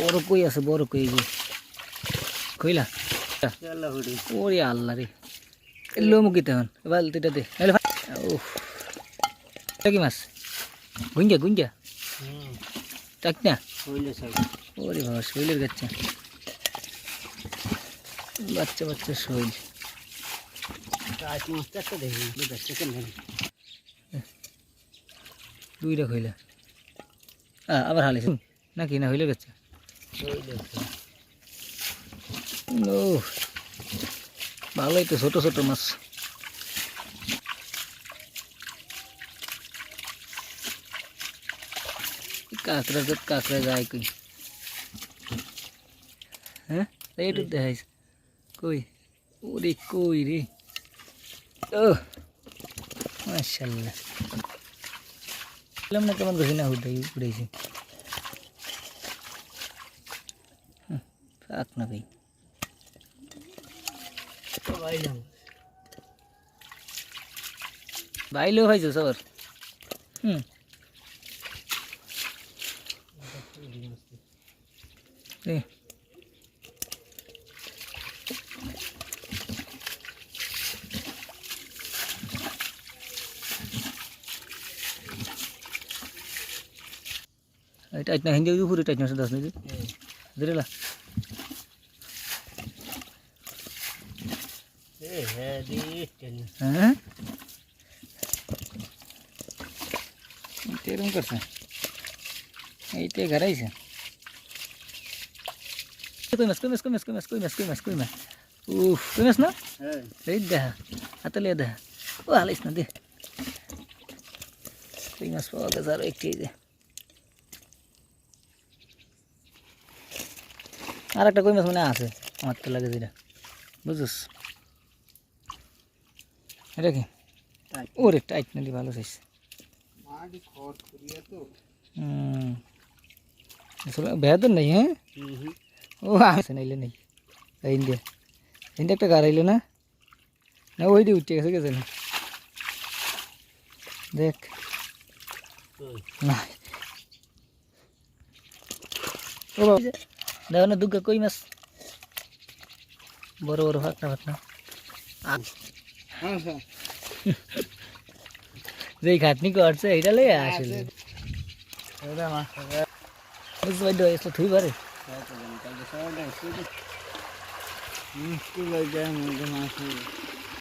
বড় কই আছে, বড় কই যে। কইলা? ওরে আল্লাহ রে। এলো মুখিতে হন বালতিটা দে। কি মাছ? গুঞ্জা গুঞ্জা চাক না। ওরে বাবা, শৈলের গাচ্ছে বাচ্চা বাচ্চা শৈল। দুইটা খইলা আবার হালাইছে। নাকি না হইলে গেছে ও ভালোই তো ছোট ছোট মাছ। কাঁকড়া তো কাঁকড়া যায় কই? হ্যাঁ? এইটু দেখাইছে। কই? ওরে কই রে? ও মাশাল্লাহ না কেমন গেছি না উঠাই উড়াইছে। থাক না ভাই পাইলাম বাইলেও খাইছো সবার হুম এ, এই টাইট না হিন্দি উপরে টাইট না দাস নাকি দিলা হ্যাঁ? এরকম করছে। এইটা ঘরাইছে কই মাছ কই মাছ কই মাছ কই মাছ কই মাছ কই মাছ কই মাছ? উফ কই মাছ না? এই দেখা হাতে লিয়ে দেখা। ও হালাইস না দে। কই মাছ পাওয়া গেছে আরও একটি যে। আর একটা কই মাছ মানে আছে? আমার তো লাগে যেটা। বুঝছিস? এটা কি? টাইট। ওরে টাইট নালি ভালো চাইছে মাটি খড় করিয়া তো। হুম। আসলে বেহাদুর নেই হ্যাঁ? হুম হুম। ও আসে নাইলে নেই। ইন্ডিয়া। ইন্ডিয়া একটা গাড়াইলো না? না ওই দিয়ে উঠে গেছে গেছে না দেখ। কই না। ও বাবা দেখো না দুর্গা কই মাছ? বড় বড় ফাঁকনা ফাঁকনা হ্যাঁ হ্যাঁ যেই খাটনি করছে এইটা লই আসলে থুই পারে। হয়ে মাছ